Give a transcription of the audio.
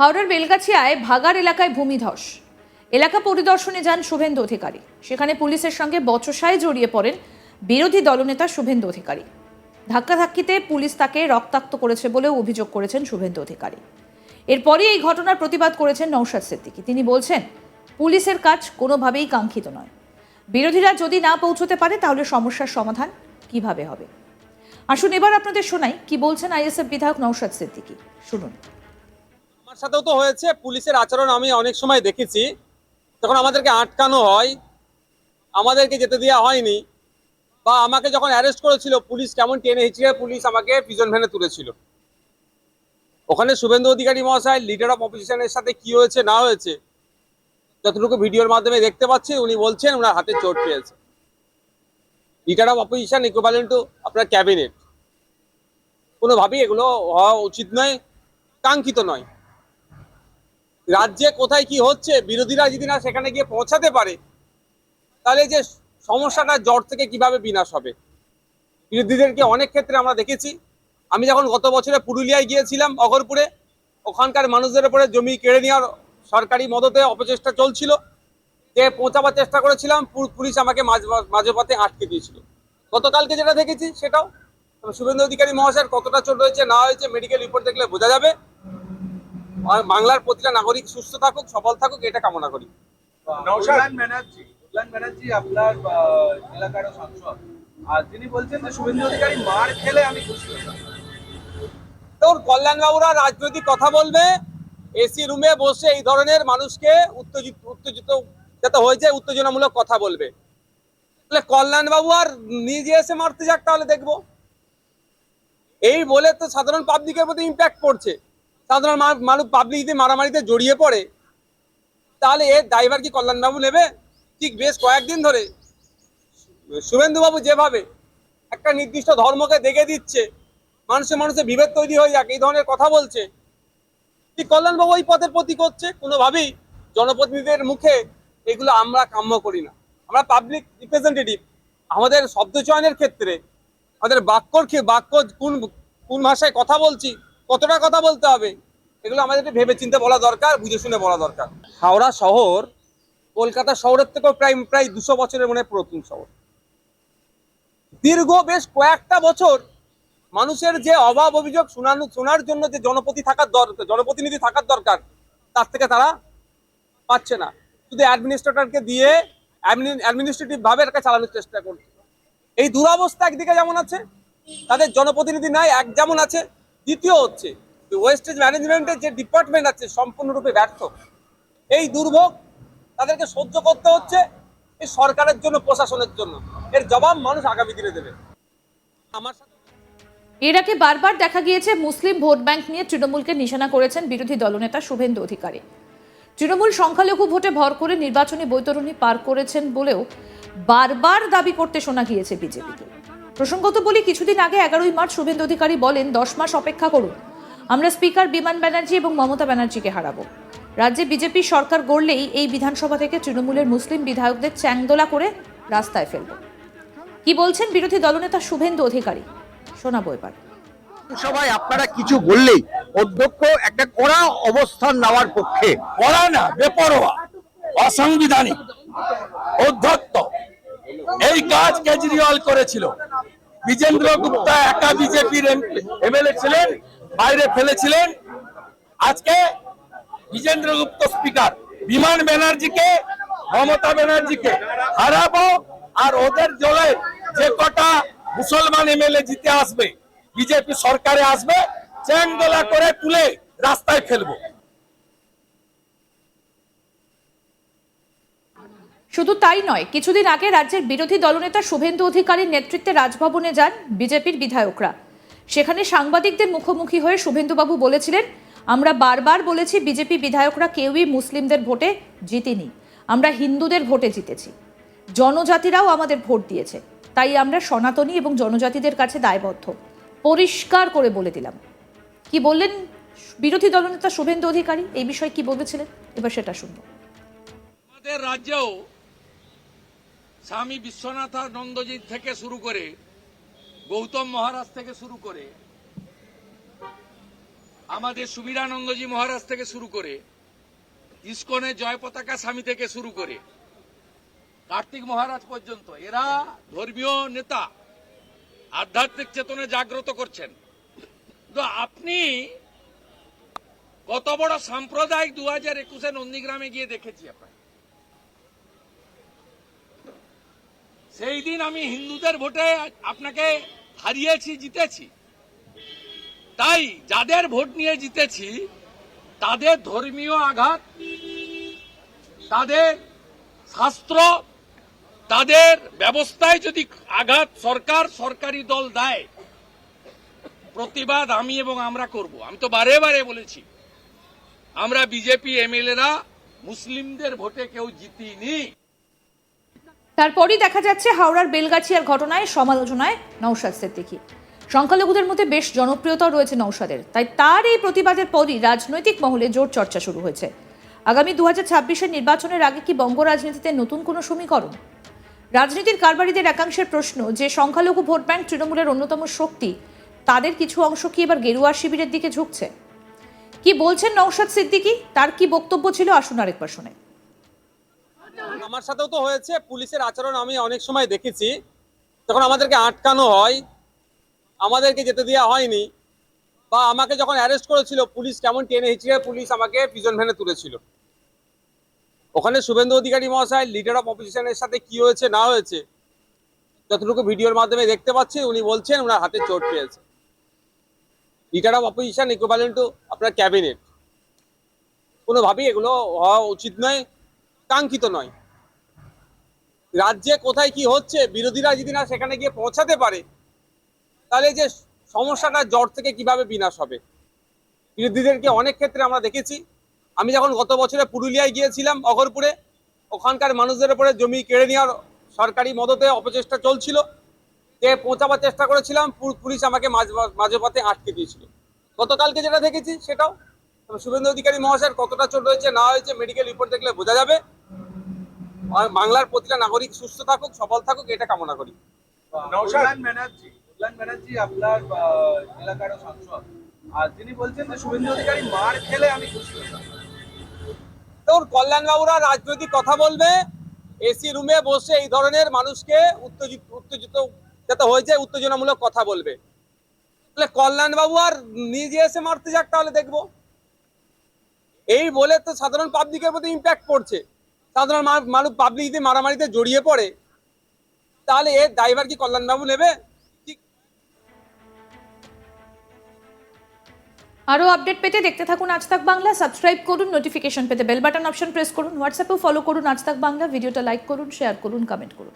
হাওড়ার বেলগাছিয়ায় ভাগার এলাকায় ভূমিধস। এলাকা পরিদর্শনে যান শুভেন্দু অধিকারী। সেখানে পুলিশের সঙ্গে বচসায় জড়িয়ে পড়েন বিরোধী দলনেতা শুভেন্দু অধিকারী। ধাক্কাধাক্কিতে পুলিশ তাকে রক্তাক্ত করেছে বলেও অভিযোগ করেছেন শুভেন্দু অধিকারী। এরপরই এই ঘটনার প্রতিবাদ করেছেন নৌশাদ সিদ্দিকী। তিনি বলছেন, পুলিশের কাজ কোনোভাবেই কাঙ্ক্ষিত নয়। বিরোধীরা যদি না পৌঁছতে পারে, তাহলে সমস্যার সমাধান কীভাবে হবে? আসুন এবার আপনাদের শোনাই কি বলছেন আইএসএফ বিধায়ক নৌশাদ সিদ্দিকী। শুনুন। আমার সাথেও তো হয়েছে, পুলিশের আচরণ আমি অনেক সময় দেখেছি। যখন আমাদেরকে আটকানো হয়, আমাদেরকে যেতে দেওয়া হয়নি, বা আমাকে যখন অ্যারেস্ট করেছিল, পুলিশ কেমন টেনে হিচড়ে পুলিশ আমাকে পিজন ভ্যানে তুলেছিল। ওখানে শুভেন্দু অধিকারী মহাশয় লিডার অফ অপোজিশনের সাথে কি হয়েছে, না হয়েছে, যতটুকু ভিডিওর মাধ্যমে দেখতে পাচ্ছি, উনি বলছেন ওনার হাতে চোট পেয়েছে। Leader of opposition equivalent to আপনার ক্যাবিনেট কোনোভাবেই এগুলো হওয়া উচিত নয়, কাঙ্ক্ষিত নয়। রাজ্যে কোথায় কি হচ্ছে, বিরোধীরা যদি না সেখানে গিয়ে পৌঁছাতে পারে, তাহলে যে সমস্যাটা জ্বর থেকে কীভাবে বিনাশ হবে? বিরোধীদেরকে অনেক ক্ষেত্রে আমরা দেখেছি। আমি যখন গত বছরে পুরুলিয়ায় গিয়েছিলাম অগরপুরে ওখানকার মানুষদের উপরে জমি কেড়ে নেওয়ার সরকারি মদতে অপচেষ্টা চলছিল। যে পৌঁছাবার চেষ্টা করেছিলাম পুলিশ আমাকে মাঝ- পথে আটকে দিয়েছিল। গতকালকে যেটা দেখেছি সেটাও। শুভেন্দু অধিকারী মহাশয়ের কতটা চোট হয়েছে না হয়েছে মেডিকেল রিপোর্ট দেখলে বোঝা যাবে। বাংলার প্রতিটা নাগরিক সুস্থ থাকুক সফল থাকুক এটা কামনা করি। কল্যাণ ব্যানার্জি ব্যানার্জি আপনার আহ, সাংসদ। আর তিনি বলছেন যে শুভেন্দু অধিকারী মার খেলে আমি খুশি। তোর কল্যাণবাবুরা রাজনৈতিক কথা বলবে এসি রুমে বসে এই ধরনের মানুষকে উত্তেজিত উত্তেজিত যাতে হয়েছে উত্তেজনামূলক কথা বলবে। তাহলে কল্যাণবাবু আর নিজে এসে মারতে যাক তাহলে দেখব। এই বলে তো সাধারণ পাবলিকের প্রতি ইম্প্যাক্ট পড়ছে। সাধারণ মানুষ পাবলিক যদি মারামারিতে জড়িয়ে পড়ে, তাহলে এর ড্রাইভার কি কল্যাণবাবু নেবে? ঠিক বেশ কয়েকদিন ধরে শুভেন্দুবাবু যেভাবে একটা নির্দিষ্ট ধর্মকে দেখে দিচ্ছে, মানুষে মানুষে বিভেদ তৈরি হয়ে যাক, এই ধরনের কথা বলছে। ঠিক কল্যাণবাবু ওই পথের প্রতি করছে, কোনোভাবেই জনপ্রতিনিধিদের মুখে এগুলো আমরা কাম্য করি না। আমরা পাবলিক রিপ্রেজেন্টেটিভ আমাদের শব্দ চয়নের ক্ষেত্রে, আমাদের বাক্যর বাক্য কোন কোন ভাষায় কথা বলছি, কতটা কথা বলতে হবে এগুলো আমাদের ভেবে চিন্তে বলা দরকার বুঝে শুনে বলা দরকার। হাওড়া শহর, কলকাতা শহরের থেকেও প্রায় প্রায় দুশো বছরের মনে পুরাতন শহর। দীর্ঘ বেশ কয়েকটা বছর মানুষের যে অভাব অভিযোগ শোনানো, শোনার জন্য যে জনপতি থাকার দরকার জনপ্রতিনিধি থাকার দরকার, তার থেকে তারা পাচ্ছে না। শুধু অ্যাডমিনিস্ট্রেটরকে দিয়ে অ্যাডমিনিস্ট্রেটিভ ভাবে এটাকে চালানোর চেষ্টা করছে। এই দুরাবস্থা একদিকে যেমন আছে, তাদের জনপ্রতিনিধি নাই, এক যেমন আছে, দ্বিতীয় হচ্ছে ওয়েস্টেজ ম্যানেজমেন্টের যে ডিপার্টমেন্ট আছে সম্পূর্ণরূপে ব্যর্থ। এই দুর্ভোগ তাদেরকে সহ্য করতে হচ্ছে এই সরকারের জন্য, প্রশাসনের জন্য। এর জবাব মানুষ আগামী দিনে দেবে। আমার এর আগে বারবার দেখা গিয়েছে মুসলিম ভোট ব্যাংক নিয়ে তৃণমূলকে নিশানা করেছেন বিরোধী দলনেতা শুভেন্দু অধিকারী। তৃণমূল সংখ্যালঘু ভোটে ভর করে নির্বাচনী বৈতরণী পার করেছেন বলেও বারবার দাবি করতে শোনা গিয়েছে বিজেপিকে। প্রসঙ্গত বলি, কিছুদিন আগে এগারোই মার্চ শুভেন্দু অধিকারী বলেন, দশ মাস অপেক্ষা করুন। আমরা স্পিকার বিমান ব্যানার্জি এবং মমতা ব্যানার্জিকে হারাবো। রাজ্যে বিজেপি সরকার গড়লেই এই বিধানসভা থেকে তৃণমূলের মুসলিম বিধায়কদের চ্যাংদোলা করে রাস্তায় ফেলব। কি বলছেন বিরোধী দলনেতা শুভেন্দু অধিকারী? শোনাবো এবার। সভায় আপনারা কিছু বললেই অধ্যক্ষ একটা কড়া অবস্থান নেওয়ার পক্ষে। করা না, বেপরোয়া, অসাংবিধানিক। অধ্যত্ত এই কাজ কেজরিওয়াল করেছিল। বিজেন্দ্র গুপ্তা একা বিজেপির এমএলএ ছিলেন বাইরে ফেলেছিলেন। আজকে বিজেন্দ্র গুপ্ত স্পিকার, বিমান ব্যানার্জিকে, মমতা ব্যানার্জিকে হারাবো আর ওদের জলে যে কটা মুসলমান এমএলএ জিতে আসবে, বিজেপি সরকারে আসবে চ্যাংদোলা করে তুলে রাস্তায় ফেলব। শুধু তাই নয়, কিছুদিন আগে রাজ্যের বিরোধী দলনেতা শুভেন্দু অধিকারীর নেতৃত্বে রাজভবনে যান বিজেপির বিধায়করা। সেখানে সাংবাদিকদের মুখোমুখি হয়ে শুভেন্দুবাবু বলেছিলেন, আমরা বারবার বলেছি বিজেপি বিধায়করা কেউই মুসলিমদের ভোটে জিতিনি। আমরা হিন্দুদের ভোটে জিতেছি। জনজাতিরাও আমাদের ভোট দিয়েছে। তাই আমরা সনাতনী এবং জনজাতিদের কাছে দায়বদ্ধ। পরিষ্কার করে বলে দিলাম। কি বললেন বিরোধী দলনেতা শুভেন্দু অধিকারী? এই বিষয়ে কি বলেছিলেন? এবার সেটা শুনব। আমাদের রাজ্যেও স্বামী বিশ্বনাথানন্দজি থেকে শুরু করে গৌতম মহারাজ থেকে শুরু করে আমাদের সুবীরানন্দজি মহারাজ থেকে শুরু করে ইস্কনের জয় পতাকা স্বামী থেকে শুরু করে কার্তিক মহারাজ পর্যন্ত, এরা ধর্মীয় নেতা, আধ্যাত্মিক চেতনা জাগ্রত করছেন। তো আপনি কত বড় সাম্প্রদায়িক দু হাজার একুশে নন্দীগ্রামে গিয়ে দেখেছি আপনাকে। সেই দিন আমি হিন্দুদের ভোটে আপনাকে হারিয়েছি, জিতেছি। তাই যাদের ভোট নিয়ে জিতেছি, তাদের ধর্মীয় আঘাত, তাদের শাস্ত্র, তাদের ব্যবস্থায় যদি আঘাত সরকার, সরকারি দল দেয়, প্রতিবাদ আমি এবং আমরা করব। আমি তো বারে বারে বলেছি, আমরা বিজেপি এমএলএরা মুসলিমদের ভোটে কেউ জিতিনি। তারপরই দেখা যাচ্ছে হাওড়ার বেলগাছিয়ার ঘটনায়, সমালোচনায় নৌশাদ সিদ্দিকী। সংখ্যালঘুদের মধ্যে বেশ জনপ্রিয়তা রয়েছে নৌশাদের তাই তার এই প্রতিবাদের পরই রাজনৈতিক মহলে জোর চর্চা শুরু হয়েছে। আগামী দু হাজার নির্বাচনের আগে কি বঙ্গ রাজনীতিতে নতুন কোনো সমীকরণ? রাজনীতির কারবারিদের একাংশের প্রশ্ন, যে সংখ্যালঘু ভোট ব্যাংক তৃণমূলের অন্যতম শক্তি, তাদের কিছু অংশ কি এবার গেরুয়া শিবিরের দিকে ঝুঁকছে? কি বলছেন নৌশাদ সিদ্দিকী? তার কি বক্তব্য ছিল? আসুন আরেকবার শুনে। আমার সাথেও তো হয়েছে, পুলিশের আচরণ আমি অনেক সময় দেখেছি। যখন আমাদেরকে আটকানো হয়, আমাদেরকে যেতে দেওয়া হয়নি, বা আমাকে যখন অ্যারেস্ট করেছিল, পুলিশ কেমন টেনে হিচড়ে পুলিশ আমাকে পিজন ভ্যানে তুলেছিল। ওখানে শুভেন্দু অধিকারী মহাশয় লিডার অফ অপোজিশনের সাথে কি হয়েছে, না হয়েছে, যতটুকু ভিডিওর মাধ্যমে দেখতে পাচ্ছি, উনি বলছেন ওনার হাতে চোট পেয়েছে। Leader of opposition equivalent to আপনার ক্যাবিনেট কোনোভাবেই এগুলো হওয়া উচিত নয়। কাঙ্ক্ষিত নয়। রাজ্যে কোথায় কি হচ্ছে, বিরোধীরা যদি না সেখানে গিয়ে পৌঁছাতে পারে, তাহলে যে সমস্যাটা জ্বর থেকে কীভাবে বিনাশ হবে? বিরোধীদেরকে অনেক ক্ষেত্রে আমরা দেখেছি। আমি যখন গত বছরে পুরুলিয়ায় গিয়েছিলাম অগরপুরে ওখানকার মানুষদের উপরে জমি কেড়ে নেওয়ার সরকারি মদতে অপচেষ্টা চলছিল। যে পৌঁছাবার চেষ্টা করেছিলাম পুলিশ আমাকে মাঝ পথে আটকে দিয়েছিল। গতকালকে যেটা দেখেছি সেটাও। শুভেন্দু অধিকারী মহাশয়ের কতটা চোট হয়েছে না হয়েছে মেডিকেল রিপোর্ট দেখলে বোঝা যাবে। বাংলার প্রতিটা নাগরিক সুস্থ থাকুক সবল থাকুক এটা কামনা করি। ব্যানার্জি ব্যানার্জি আপনার এলাকারও সাংসদ। আর তিনি বলছেন যে শুভেন্দু অধিকারী মার খেলে আমি খুশি তোর কল্যাণবাবুরা রাজনৈতিক কথা বলবে এসি রুমে বসে এই ধরনের মানুষকে উত্তেজিত উত্তেজিত যাতে হয়ে যায় উত্তেজনামূলক কথা বলবে। তাহলে কল্যাণবাবু আর নিজে এসে মারতে যাক তাহলে দেখব। এই বলে তো সাধারণ পাবলিকের প্রতি ইম্প্যাক্ট পড়ছে। সাধারণ মানুষ পাবলিক যদি মারামারিতে জড়িয়ে পড়ে, তাহলে এর ড্রাইভার কি কল্যাণবাবু নেবে? আরও আপডেট পেতে দেখতে থাকুন আজ তাক বাংলা। সাবস্ক্রাইব করুন নোটিফিকেশন পেতে বেল বাটন অপশন প্রেস করুন। হোয়াটসঅ্যাপেও ফলো করুন আজ তাক বাংলা। ভিডিওটা লাইক করুন শেয়ার করুন কমেন্ট করুন।